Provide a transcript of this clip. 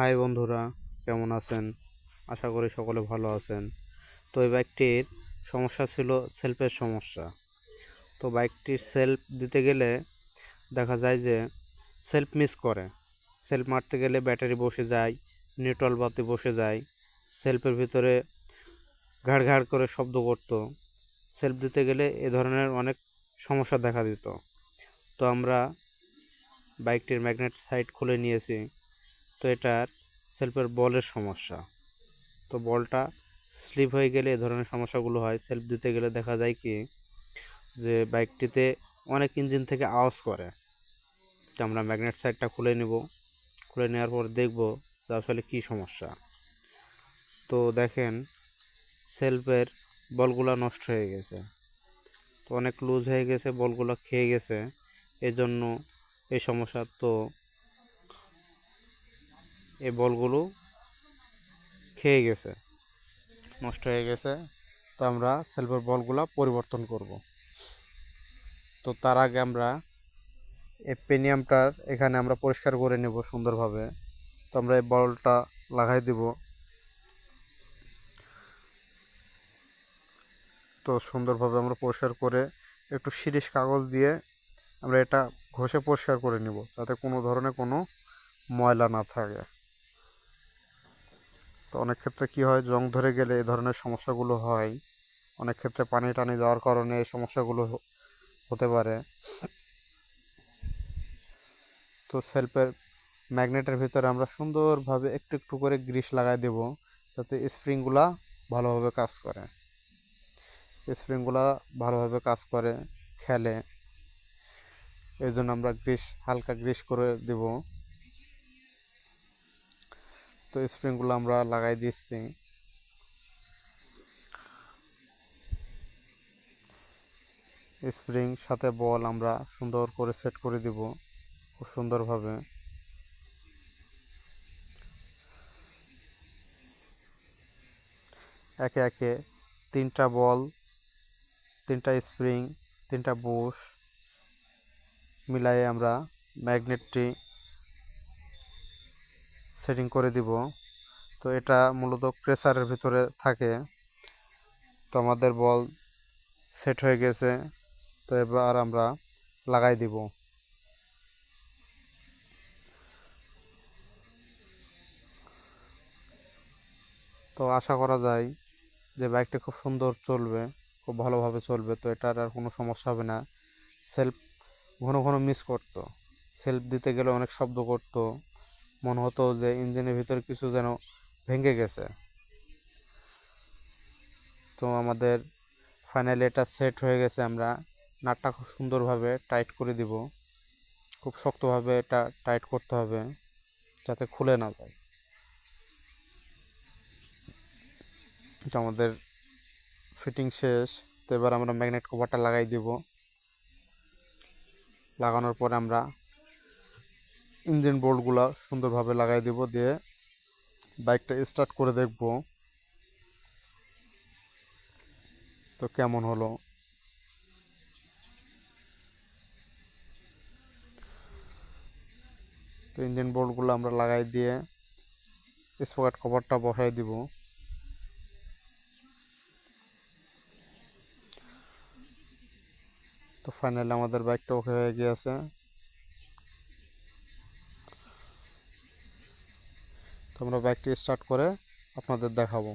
High বন্ধুরা, কেমন আছেন? আশা করি সকলে ভালো আছেন। তো এই বাইকটির সমস্যা ছিল সেলফের সমস্যা। তো বাইকটির সেলফ দিতে গেলে দেখা যায় যে সেলফ মিস করে। সেলফ মারতে গেলে ব্যাটারি বসে যায় নিউট্রাল বাতি বসে যায় সেলফের ভিতরে ঘাড় ঘাড় করে শব্দ করতো। সেলফ দিতে গেলে এ ধরনের অনেক সমস্যা দেখা দিত। তো আমরা বাইকটির ম্যাগনেট সাইড খুলে নিয়েছি। তো এটার সেলফের বলের সমস্যা। তো বলটা স্লিপ হয়ে গেলে এ ধরনের সমস্যাগুলো হয়। সেলফ দিতে গেলে দেখা যায় কি যে বাইকটিতে অনেক ইঞ্জিন থেকে আওয়াজ করে। তো আমরা ম্যাগনেট সাইডটা খুলে নেব। খুলে নেওয়ার পর দেখব যে আসলে কী সমস্যা। তো দেখেন সেলফের বলগুলো নষ্ট হয়ে গেছে। তো অনেক লুজ হয়ে গেছে, বলগুলো খেয়ে গেছে। এজন্য এই সমস্যা তো এই বলগুলো খেয়ে গেছে, নষ্ট হয়ে গেছে। তো আমরা সেলফের বলগুলো পরিবর্তন করব। তো তার আগে আমরা এই পেনিয়ামটার এখানে আমরা পরিষ্কার করে নেব সুন্দরভাবে। তো আমরা এই বলটা লাগাই দিব। তো সুন্দরভাবে আমরা পরিষ্কার করে একটু শিরিষ কাগজ দিয়ে আমরা এটা ঘষে পরিষ্কার করে নিব, যাতে কোনো ধরনের কোনো ময়লা না থাকে। তো অনেক ক্ষেত্রে কি হয়, জং ধরে গেলে এই ধরনের সমস্যাগুলো হয়। অনেক ক্ষেত্রে পানি টানি দেওয়ার কারণে এই সমস্যাগুলো হতে পারে। তো সেলফের ম্যাগনেটের ভিতরে আমরা সুন্দরভাবে একটু একটু করে গ্রিস লাগাই দেব, যাতে স্প্রিংগুলা ভালোভাবে কাজ করে। স্প্রিংগুলা ভালোভাবে কাজ করে, খেলে। এই জন্য আমরা গ্রিস, হালকা গ্রিস করে দেব। তো স্প্রিংগুলো আমরা লাগাই দিচ্ছি। স্প্রিং সাথে বল আমরা সুন্দর করে সেট করে দিব, খুব সুন্দরভাবে। একে একে তিনটা বল, তিনটা স্প্রিং, তিনটা বুশ মিলাই আমরা ম্যাগনেটটি সেটিং করে দিব। তো এটা মূলত প্রেসারের ভিতরে থাকে। তো আমাদের বল সেট হয়ে গেছে। তো এবার আমরা লাগাই দিব। তো আশা করা যায় যে বাইকটা খুব সুন্দর চলবে, খুব ভালোভাবে চলবে। তো এটার আর কোনো সমস্যা হবে না। সেলফ ঘন ঘন মিস করতো। সেলফ দিতে গেলে অনেক শব্দ করতো। মনে হতো যে ইঞ্জিনের ভিতরে কিছু যেন ভেঙে গেছে। তো আমাদের ফাইনালি এটা সেট হয়ে গেছে, আমরা নাটটা খুব সুন্দরভাবে টাইট করে দিব। খুব শক্তভাবে এটা টাইট করতে হবে, যাতে খুলে না যায়। তো আমাদের ফিটিং শেষ, তো এবার আমরা ম্যাগনেট কভারটা লাগাই দিব। লাগানোর পরে আমরা ইঞ্জিন বোল্টগুলো সুন্দরভাবে লাগাই দিব দিয়ে বাইকটা স্টার্ট করে দেখব। তো কেমন হলো? তো ইঞ্জিন বোল্টগুলো আমরা লাগাই দিয়ে স্পকেট কভারটা বসাই দিব। তো ফাইনালি আমাদের বাইকটা ওকে হয়ে গিয়েছে। তো আমরা বাইকটি স্টার্ট করে আপনাদের দেখাবো।